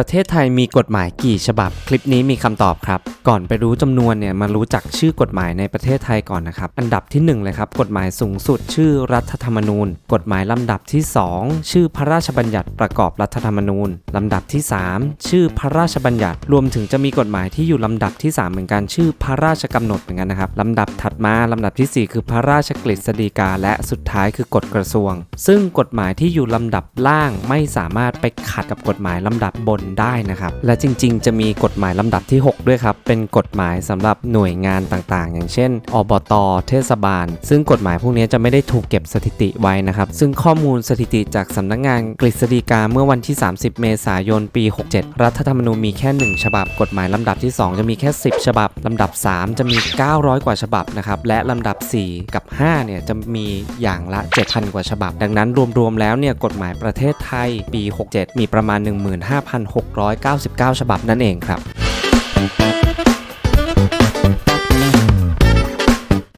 ประเทศไทยมีกฎหมายกี่ฉบับ คลิปนี้มีคำตอบครับ ก่อนไปรู้จำนวนเนี่ยมารู้จักชื่อกฎหมายในประเทศไทยก่อนนะครับ อันดับที่หนึ่งเลยครับกฎหมายสูงสุดชื่อรัฐธรรมนูญ กฎหมายลำดับที่สองชื่อพระราชบัญญัติประกอบรัฐธรรมนูญลำดับที่สามชื่อพระราชบัญญัติ รวมถึงจะมีกฎหมายที่อยู่ลำดับที่สามเหมือนกันชื่อพระราชกำหนดเหมือนกันนะครับลำดับถัดมาลำดับที่สี่คือพระราชกฤษฎีกา และสุดท้ายคือกฎกระทรวง ซึ่งกฎหมายที่อยู่ลำดับล่างไม่สามารถไปขัดกับกฎหมายลำดับบนได้นะครับ และจริงๆ จะมีกฎหมายลำดับที่ 6 ด้วยครับ เป็นกฎหมายสำหรับหน่วยงานต่างๆ อย่างเช่น อบต เทศบาล ซึ่งกฎหมายพวกนี้จะไม่ได้ถูกเก็บสถิติไว้นะครับ ซึ่งข้อมูลสถิติจากสำนักงานกฤษฎีกาเมื่อวันที่ 30 เมษายน ปี 67 รัฐธรรมนูญมีแค่ 1 ฉบับ กฎหมายลำดับที่ 2 จะมีแค่ 10 ฉบับ ลำดับ 3 จะมี 900 กว่าฉบับนะครับ และลำดับ 4 กับ 5 เนี่ย จะมีอย่างละ 7,000 กว่าฉบับ ดังนั้นรวมๆ แล้วเนี่ย กฎหมายประเทศไทยปี 67 มีประมาณ699 ฉบับนั่นเองครับ